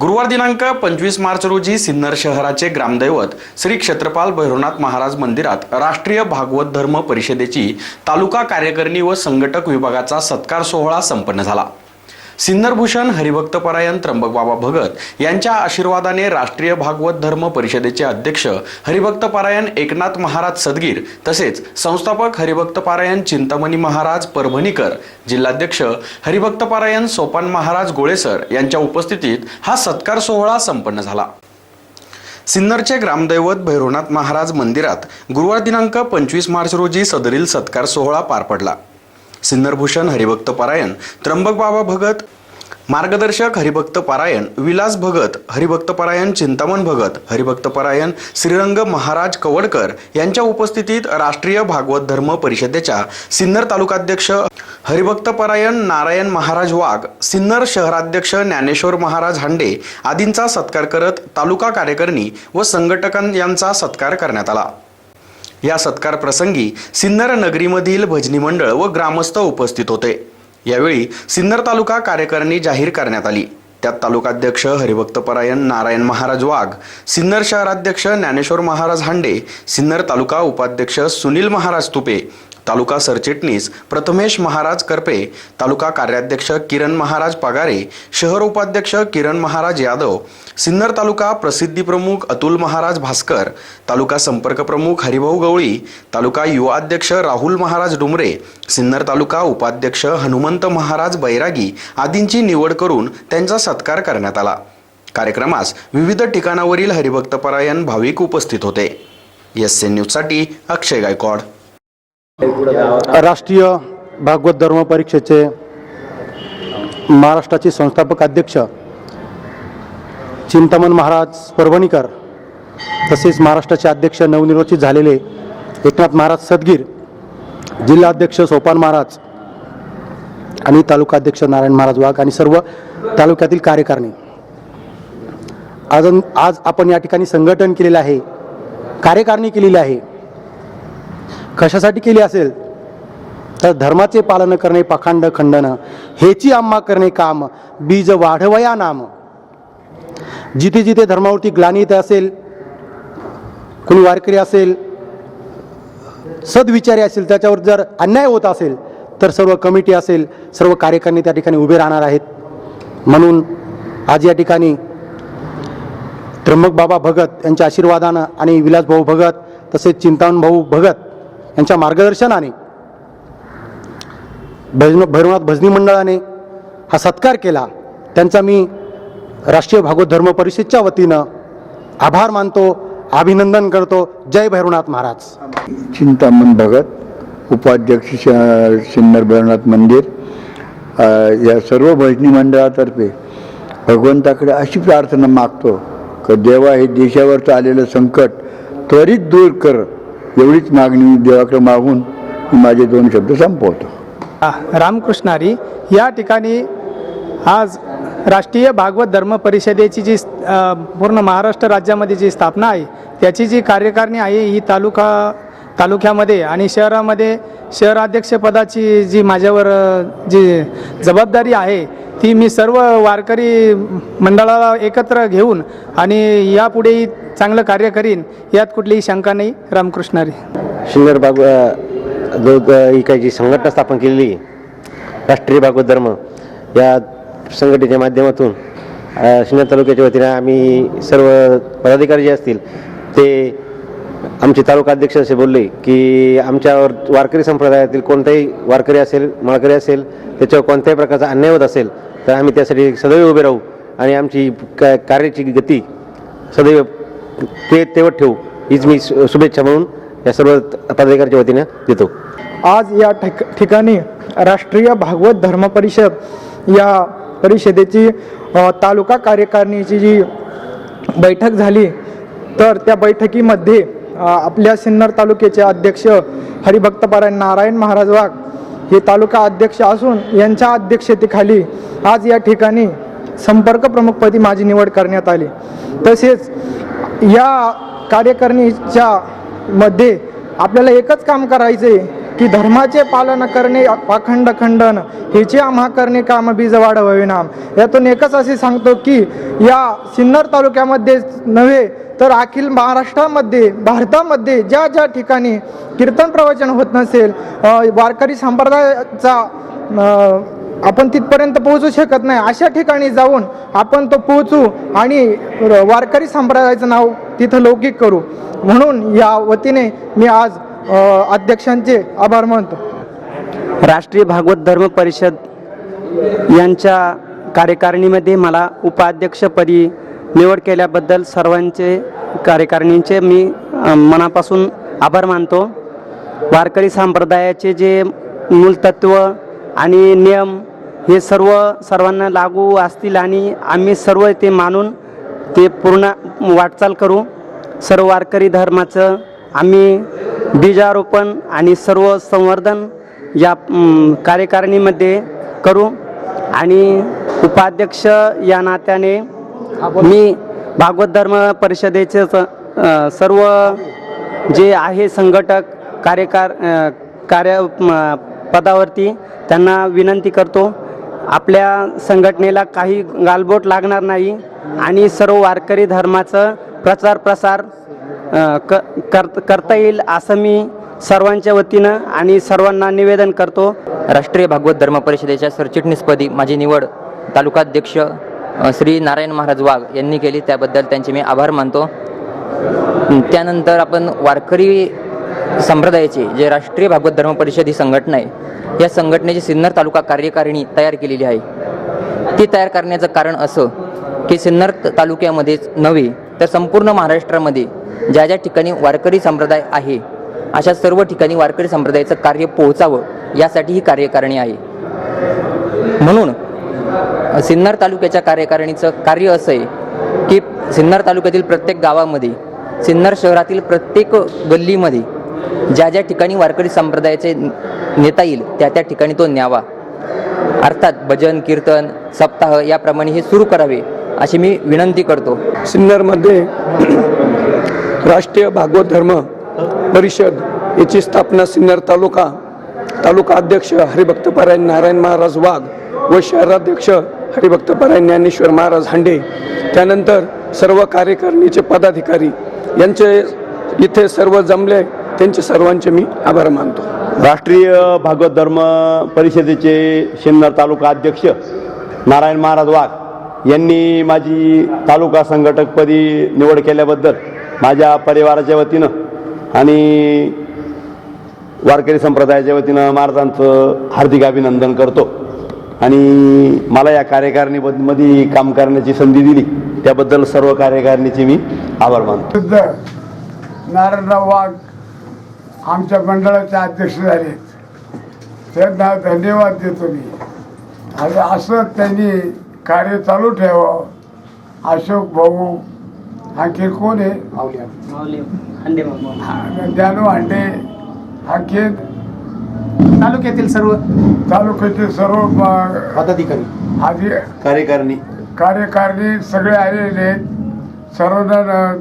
गुरुवार दिनांक पंचवीस मार्च रोजी सिन्नर शहराचे ग्रामदैवत श्री क्षेत्रपाल भैरवनाथ महाराज मंदिरात राष्ट्रीय भागवत धर्म परिषदेची तालुका कार्यकारिणी व संघटक विभागाचा सत्कार सोहळा संपन्न झाला. सिन्नरभूषण हरिभक्तपरायण त्र्यंबक बाबा भगत यांच्या आशीर्वादाने राष्ट्रीय भागवत धर्म परिषदेचे अध्यक्ष हरिभक्तपरायण एकनाथ महाराज सदगीर तसेच संस्थापक हरिभक्तपरायण चिंतामणी महाराज परभणीकर जिल्हाध्यक्ष हरिभक्तपरायण सोपान महाराज गोळेसर यांच्या उपस्थितीत हा सत्कार सोहळा संपन्न झाला. सिन्नरचे ग्रामदैवत भैरवनाथ महाराज मंदिरात गुरुवार दिनांक पंचवीस मार्च रोजी सदरील सत्कार सोहळा पार पडला. सिन्नरभूषण हरिभक्त परायण त्र्यंबक बाबा भगत मार्गदर्शक हरिभक्त पारायण विलास भगत हरिभक्त परायण चिंतामण भगत हरिभक्त परायण श्रीरंग महाराज कवडकर यांच्या उपस्थितीत राष्ट्रीय भागवत धर्म परिषदेच्या सिन्नर तालुकाध्यक्ष हरिभक्त परायण नारायण महाराज वाघ सिन्नर शहराध्यक्ष ज्ञानेश्वर महाराज हांडे आदींचा सत्कार करत तालुका कार्यकारिणी व संघटकां यांचा सत्कार करण्यात आला. या सत्कार प्रसंगी सिन्नर नगरीमधील भजनी मंडळ व ग्रामस्थ उपस्थित होते. यावेळी सिन्नर तालुका कार्यकारिणी जाहीर करण्यात आली. त्यात तालुकाध्यक्ष हरिभक्तपरायण नारायण महाराज वाघ सिन्नर शहराध्यक्ष ज्ञानेश्वर महाराज हांडे सिन्नर तालुका उपाध्यक्ष सुनील महाराज तुपे तालुका सरचिटणीस प्रथमेश महाराज करपे तालुका कार्याध्यक्ष किरण महाराज पगारे शहर उपाध्यक्ष किरण महाराज यादव सिन्नर तालुका प्रसिद्धी प्रमुख अतुल महाराज भास्कर तालुका संपर्क प्रमुख हरिभाऊ गवळी तालुका युवा अध्यक्ष राहुल महाराज डुमरे सिन्नर तालुका उपाध्यक्ष हनुमंत महाराज बैरागी आदींची निवड करून त्यांचा सत्कार करण्यात आला. कार्यक्रमास विविध ठिकाणावरील हरिभक्तपरायण भाविक उपस्थित होते. एस एन न्यूजसाठी अक्षय गायकवाड. राष्ट्रीय भागवत धर्म परीक्षेचे महाराष्ट्राचे संस्थापक अध्यक्ष चिंतामण महाराज परभणीकर तसेच महाराष्ट्राचे अध्यक्ष नवनिर्वाचित झालेले एकनाथ महाराज सदगीर जिल्हा अध्यक्ष सोपान महाराज आणि तालुका अध्यक्ष नारायण महाराज वाघ आणि सर्व तालुक्यातील कार्यकारिणी. आज आज आपण या ठिकाणी संघटन केलेलं आहे कार्यकारिणी केलेली आहे. कशासाठी केली असेल? तर धर्माचे पालन करणे पाखंड खंडन. हेची आम्हा करणे काम बीज वाढवया नाम. जिथे जिथे धर्मावरती ग्लानी येत असेल कोणी वारकरी असेल सद्विचारी असेल त्याच्यावर जर अन्याय होत असेल तर सर्व कमिटी असेल सर्व कार्यकर्ते त्या ठिकाणी उभे राहणार आहेत. म्हणून आज या ठिकाणी त्र्यंबक बाबा भगत यांच्या आशीर्वादानं आणि विलासभाऊ भगत तसेच चिंतामण भाऊ भगत यांच्या मार्गदर्शनाने भजन भैरवनाथ भजनी मंडळाने हा सत्कार केला. त्यांचा मी राष्ट्रीय भागवत धर्म परिषदच्या वतीनं आभार मानतो अभिनंदन करतो. जय भैरवनाथ महाराज. चिंतामण भगत उपाध्यक्ष श- सिन्नर भैरवनाथ मंदिर या सर्व भजनी मंडळातर्फे भगवंताकडे अशी प्रार्थना मागतो की देवा हे देशावरचं आलेलं संकट त्वरित दूर कर. एवढीच मागणी देवाकडे मागून माझे दोन शब्द संपवतो. रामकृष्णारी या ठिकाणी आज राष्ट्रीय भागवत धर्म परिषदेची जी पूर्ण महाराष्ट्र राज्यामध्ये जी स्थापना आहे त्याची जी कार्यकारिणी आहे ही तालुका तालुक्यामध्ये आणि शहरामध्ये शहराध्यक्षपदाची जी माझ्यावर जी जबाबदारी आहे ती मी सर्व वारकरी मंडळाला एकत्र घेऊन आणि यापुढेही चांगलं कार्य करीन यात कुठलीही शंका नाही. रामकृष्णारी सिन्नर भाग जो ही काही जी संघटना स्थापन केलेली राष्ट्रीय भागवत धर्म या संघटनेच्या माध्यमातून अ, सिन्नर तालुक्याच्या वतीनं आम्ही सर्व पदाधिकारी जे असतील ते आमचे तालुका अध्यक्ष असे बोलले की आमच्यावर वारकरी संप्रदायातील कोणताही वारकरी असेल माळकरी असेल त्याच्यावर कोणत्याही प्रकारचा अन्याय होत असेल तर आम्ही त्यासाठी सदैव उभे राहू आणि आमची का कार्याची गती सदैव ते तेवत ठेवू हीच मी शुभेच्छा म्हणून या सर्व पदाधिकाऱ्याच्या वतीनं देतो. आज या ठिक ठिकाणी राष्ट्रीय भागवत धर्म परिषद या परिषदेची तालुका कार्यकारिणीची जी बैठक झाली तर त्या बैठकीमध्ये आपल्या सिन्नर तालुक्याचे अध्यक्ष हरिभक्तपरायण नारायण महाराज वाघ हे तालुका अध्यक्ष असून यांच्या अध्यक्षतेखाली आज या ठिकाणी संपर्क प्रमुखपदी माझी निवड करण्यात आली. तसेच या कार्यकारिणीच्या मध्ये आपल्याला एकच काम करायचे की धर्माचे पालन करणे पाखंड खंडन हेची आम्हा करणे काम बीज वाढवविनाम यातून एकच असे सांगतो की या सिन्नर तालुक्यामध्ये नव्हे तर अखिल महाराष्ट्रामध्ये भारतामध्ये ज्या ज्या ठिकाणी कीर्तन प्रवचन होत नसेल वारकरी संप्रदायाचा आपण तिथपर्यंत पोहोचू शकत नाही अशा ठिकाणी जाऊन आपण तो पोहोचू आणि वारकरी संप्रदायाचं नाव तिथं लौकिक करू. म्हणून या वतीने मी आज अध्यक्षांचे आभार मानतो. राष्ट्रीय भागवत धर्म परिषद यांच्या कार्यकारिणीमध्ये मला उपाध्यक्षपदी निवड केल्याबद्दल सर्वांचे कार्यकारिणींचे मी मनापासून आभार मानतो. वारकरी संप्रदायाचे जे मूलतत्व आणि नियम हे सर्व सर्वांना लागू असतील आणि आम्ही सर्व ते मानून ते पूर्ण वाटचाल करू. सर्व वारकरी धर्माचं आम्ही बीजारोपण आणि सर्व संवर्धन या कार्यकारिणीमध्ये करू. आणि उपाध्यक्ष या नात्याने मी भागवत धर्म परिषदेचे स- सर्व जे आहे संघटक कार्यकार कार्य पदावरती त्यांना विनंती करतो. आपल्या संघटनेला काही गालबोट लागणार नाही आणि सर्व वारकरी धर्माचं प्रचार प्रसार क कर करता येईल असं मी सर्वांच्या वतीनं आणि सर्वांना निवेदन करतो. राष्ट्रीय भागवत धर्म परिषदेच्या सरचिटणीसपदी माझी निवड तालुकाध्यक्ष श्री नारायण महाराज वाघ यांनी केली. त्याबद्दल त्यांचे मी आभार मानतो. त्यानंतर आपण वारकरी संप्रदायाचे जे राष्ट्रीय भागवत धर्म परिषद ही संघटना आहे या संघटनेची सिन्नर तालुका कार्यकारिणी तयार केलेली आहे. ती तयार करण्याचं कारण असं की सिन्नर तालुक्यामध्येच नव्हे तर संपूर्ण महाराष्ट्रामध्ये ज्या ज्या ठिकाणी वारकरी संप्रदाय आहे अशा सर्व ठिकाणी वारकरी संप्रदायाचं कार्य पोहोचावं यासाठी ही कार्यकारिणी आहे. म्हणून सिन्नर तालुक्याच्या कार्यकारिणीचं कार्य असं आहे की सिन्नर तालुक्यातील प्रत्येक गावामध्ये सिन्नर शहरातील प्रत्येक गल्लीमध्ये ज्या ज्या ठिकाणी वारकरी संप्रदायाचे नेता येईल त्या त्या ठिकाणी तो न्यावा. अर्थात भजन कीर्तन सप्ताह याप्रमाणे हे सुरू करावे अशी मी विनंती करतो. सिन्नरमध्ये राष्ट्रीय भागवत धर्म परिषद याची स्थापना सिन्नर तालुका तालुका अध्यक्ष हरिभक्तपरायण नारायण महाराज वाघ व शहराध्यक्ष हरिभक्तपरायण ज्ञानेश्वर महाराज हांडे. त्यानंतर सर्व कार्यकारिणीचे पदाधिकारी यांचे इथे सर्व जमले त्यांचे सर्वांचे मी आभार मानतो. राष्ट्रीय भागवत धर्म परिषदेचे सिन्नर तालुका अध्यक्ष नारायण महाराज वाघ यांनी माझी तालुका संघटकपदी निवड केल्याबद्दल माझ्या परिवाराच्या वतीनं आणि वारकरी संप्रदायाच्या वतीनं महाराजांचं हार्दिक अभिनंदन करतो. आणि मला या कार्यकारिणीमध्ये काम करण्याची संधी दिली. त्याबद्दल सर्व कार्यकारिणीचे मी आभार मानतो. नारायणराव वाघ आमच्या मंडळाचे अध्यक्ष झाले. त्यांना धन्यवाद देतो मी. आणि असं त्यांनी कार्य चालू ठेवावं. अशोक भाऊ आणखी कोण आहे? हा, ज्ञानू हांडे. आणखी तालुक्यातील सर्व तालुक्याचे सर्व पदाधिकारी. आधी कार्यकारिणी. कार्यकारिणी सगळे आलेले आहेत. सर्वांना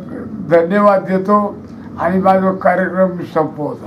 धन्यवाद देतो आणि माझा कार्यक्रम संपवतो.